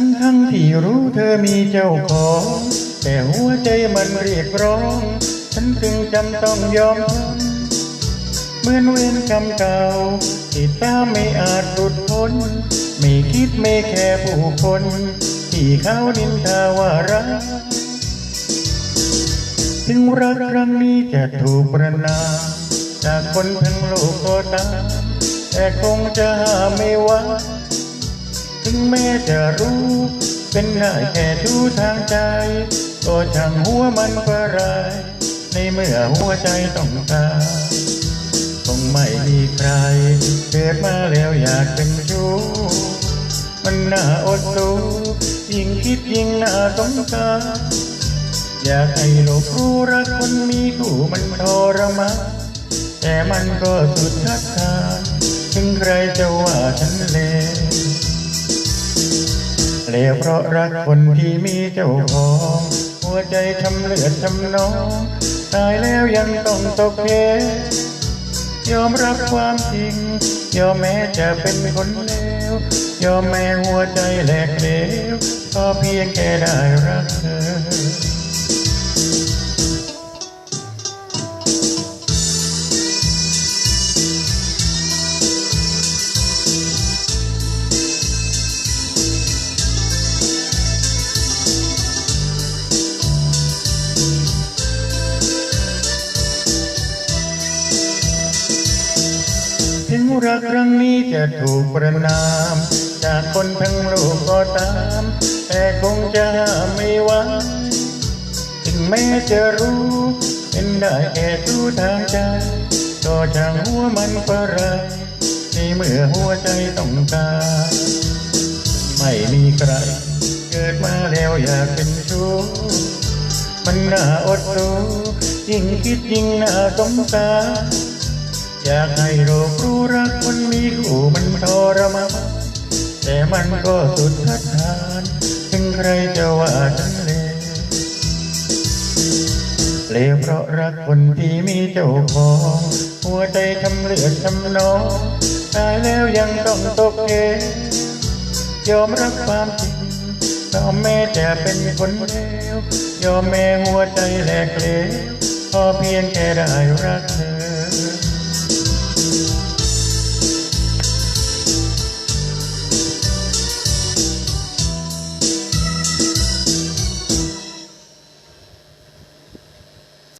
ทั้งทั้งที่รู้เธอมีเจ้าของ แต่หัวใจมันเรียกร้อง ฉันจึงจำต้องยอมเหมือนเวรกรรมเก่าที่ตามไม่อาจหลุดพ้น ไม่คิดไม่แค่ผู้คน ที่เขานินทาว่ารัก ถึงรักครั้งนี้จะถูกประนามจากคนทั้งโลกก็ตามแต่คงจะห้ามไม่ไหว ถึงแม้จะรู้ เป็นได้แค่ดูทางใจ ก็ช่างหัวมันกระไรในเมื่อหัวใจต้องการคงไม่มีใคร เกิดมาแล้วอยากเป็นชู้ มันน่าอดสู้ ยิ่งคิดยิ่งน่าสงสารอยากให้โลกรู้รักคนมีคู่มันทรมานแต่มันก็สุดทัดทานถึงใครจะว่าฉันเลว เลวเพราะรักคนที่มีเจ้าของ หัวใจทำเลือดทำนอง ตายแล้วยังต้องตกเพยอมรับความจริง ยอมแม้จะเป็นคนเลวยอมแม้หัวใจแหลกเหลวก็เพียงแค่ได้รักเธอ รักครั้งนี้จะถูกประนาม จากคนทั้งโลกก็ตาม แต่คงจะไม่ไหวถึงแม้จะรู้ เป็นได้แค่ดูทางใจก็ช่างหัวมันกระไรในเมื่อหัวใจต้องการไม่มีใครเกิดมาแล้วอยากเป็นชู้มันน่าอดรู้ยิ่งคิดยิ่งน่าสงสาร อยากให้โลกรู้รักคนมีคู่มันทรมานแต่มันก็สุดทัดทานถึงใครจะว่าฉันเลวเลวเพราะรักคนที่มีเจ้าของ หัวใจทำเลือดทำนองตายแล้วยังต้องตกเกยอมรับความจริงยอมแม้จะเป็นคนเลวยอมแม้หัวใจแหลกเหลวพอเพียงแค่ได้รักเธอ